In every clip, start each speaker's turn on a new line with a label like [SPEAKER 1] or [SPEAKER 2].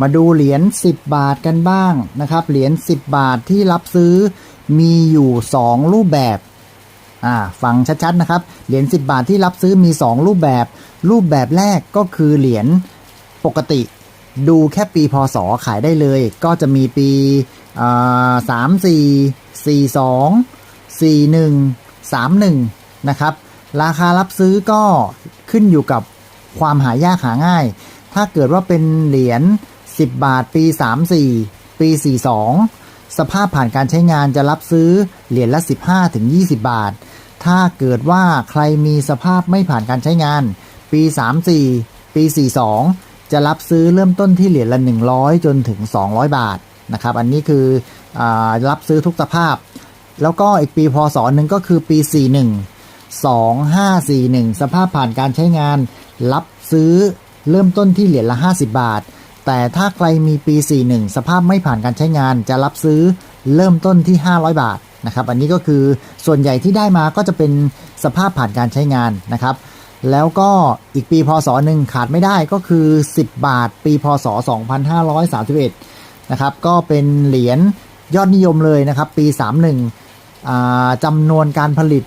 [SPEAKER 1] มาดูเหรียญ10 บาทกันบ้างนะครับ เหรียญ10 บาทที่รับซื้อมีอยู่ 2 รูปแบบอ่าฟังชัดๆนะครับ เหรียญ10 บาทที่รับซื้อมี 2 รูปแบบ รูปแบบแรกก็คือเหรียญปกติ ดูแค่ปีพศขายได้เลย ก็จะมีปีสามสี่สี่สองสี่หนึ่งสามหนึ่งนะครับ ราคารับซื้อก็ขึ้นอยู่กับความหายากหาง่าย ถ้าเกิดว่าเป็นเหรียญ 10 บาทปี 34 ปี 42 สภาพผ่านการใช้งานจะรับซื้อเหรียญละ 15ถึง20 บาท ถ้าเกิดว่าใครมีสภาพไม่ผ่านการใช้งาน ปี 34 ปี 42 จะรับซื้อเริ่มต้นที่เหรียญละ 100 จนถึง 200 บาทนะครับ อันนี้คืออรับซื้อทุกสภาพ แล้วก็อีกปีพศหนึ่งก็คือปี 41 2541 สภาพผ่านการใช้งาน รับซื้อเริ่มต้นที่เหรียญละ 50 บาท แต่ถ้าใครมีปี 41 สภาพไม่ผ่านการใช้งานจะรับซื้อเริ่มต้นที่ 500 บาทนะครับ อันนี้ก็คือส่วนใหญ่ที่ได้มาก็จะเป็นสภาพผ่านการใช้งานนะครับ แล้วก็อีกปีพศหนึ่งขาดไม่ได้ก็คือ 10 บาท ปีพศ 2531 นะครับ ก็เป็นเหรียญยอดนิยมเลยนะครับ ปี 31จำนวนการผลิต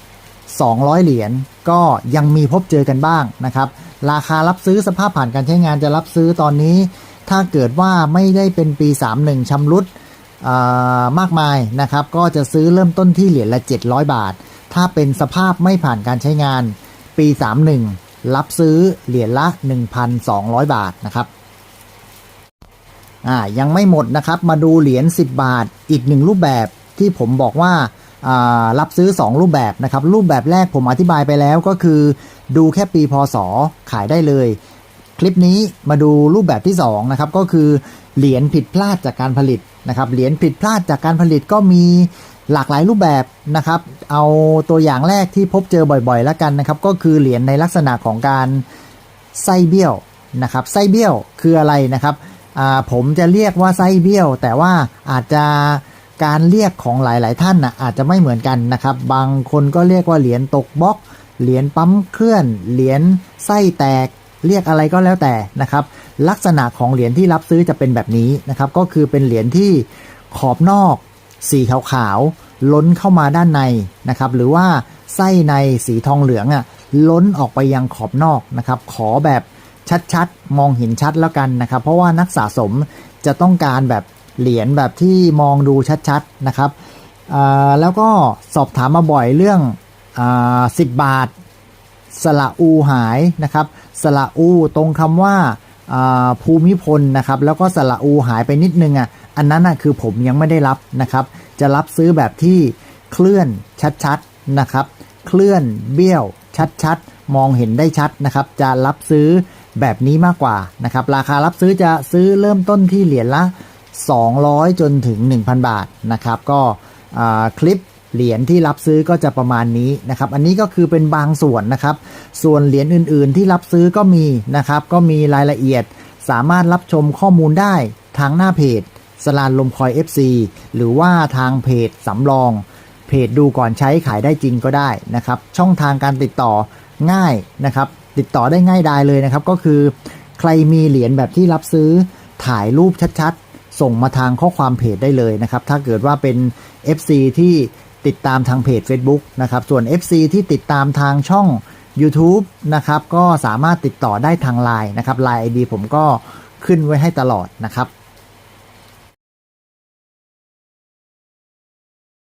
[SPEAKER 1] 60,200 เหรียญก็ยังมีพบเจอกันบ้างนะครับราคารับซื้อสภาพผ่านการใช้งานจะรับซื้อตอนนี้ ถ้าเกิดว่าไม่ได้เป็นปี 31ชำรุดมากมายนะครับ ก็จะซื้อเริ่มต้นที่เหรียญละ 700 บาท ถ้าเป็นสภาพไม่ผ่านการใช้งาน ปี 31 รับซื้อเหรียญละ 1,200 บาทนะครับอ่ายังไม่หมดนะครับ มาดูเหรียญ10 บาทอีกหนึ่งรูปแบบที่ผมบอกว่ารับซื้อ 2 รูปแบบนะครับ รูปแบบแรกผมอธิบายไปแล้วก็คือ ดูแค่ปีพศขายได้เลย คลิปนี้มาดูรูปแบบที่2นะครับก็คือเหรียญผิดพลาดจากการผลิตนะครับเหรียญผิดพลาดจากการผลิตก็มีหลากหลายรูปแบบนะครับ เอาตัวอย่างแรกที่พบเจอบ่อยๆ แล้วกันนะครับ ก็คือเหรียญในลักษณะของการไส้เบี้ยวนะครับไส้เบี้ยวคืออะไรนะครับผมจะเรียกว่าไส้เบี้ยว แต่ว่าอาจจะการเรียกของหลายๆท่านนะอาจจะไม่เหมือนกันนะครับ บางคนก็เรียกว่าเหรียญตกบล็อก เหรียญปั๊มเคลื่อน เหรียญไส้แตก เรียกอะไรก็แล้วแต่นะครับ ลักษณะของเหรียญที่รับซื้อจะเป็นแบบนี้นะครับ ก็คือเป็นเหรียญที่ขอบนอก สีขาวๆล้นเข้ามาด้านในนะครับ หรือว่าไส้ในสีทองเหลืองอะล้นออกไปยังขอบนอกนะครับ ขอแบบชัดๆ มองเห็นชัดแล้วกันนะครับ เพราะว่านักสะสมจะต้องการแบบเหรียญแบบที่มองดูชัดๆนะครับแล้วก็สอบถามมาบ่อยเรื่อง สิบบาทสละอูหายนะครับสละอูตรงคำว่าภูมิพลนะครับ แล้วก็สละอูหายไปนิดนึงอะ อันนั้นอะคือผมยังไม่ได้รับนะครับ จะรับซื้อแบบที่เคลื่อนชัดๆนะครับ เคลื่อนเบี้ยวชัดๆ มองเห็นได้ชัดนะครับ จะรับซื้อแบบนี้มากกว่านะครับ ราคารับซื้อจะซื้อเริ่มต้นที่เหรียญละ 200 จนถึง 1,000 บาทนะครับ ก็คลิป เหรียญที่รับซื้อก็จะประมาณนี้นะครับ อันนี้ก็คือเป็นบางส่วนนะครับ ส่วนเหรียญอื่น ๆ ที่รับซื้อก็มีนะครับ ก็มีรายละเอียดสามารถรับชมข้อมูลได้ทางหน้าเพจสลานลมคอย FC หรือว่าทางเพจสำรอง เพจดูก่อนใช้ขายได้จริงก็ได้นะครับ ช่องทางการติดต่อง่ายนะครับ ติดต่อได้ง่ายดายเลยนะครับ ก็คือ ใครมีเหรียญแบบที่รับซื้อถ่ายรูปชัดๆ ส่งมาทางข้อความเพจได้เลยนะครับ ถ้าเกิดว่าเป็น FC ที่ ติดตามทางเพจ Facebook นะครับ ส่วน FC ที่ติดตามทางช่อง YouTube นะครับ ก็สามารถติดต่อได้ทาง Line นะครับ Line ID ผมก็ขึ้นไว้ให้ตลอดนะครับ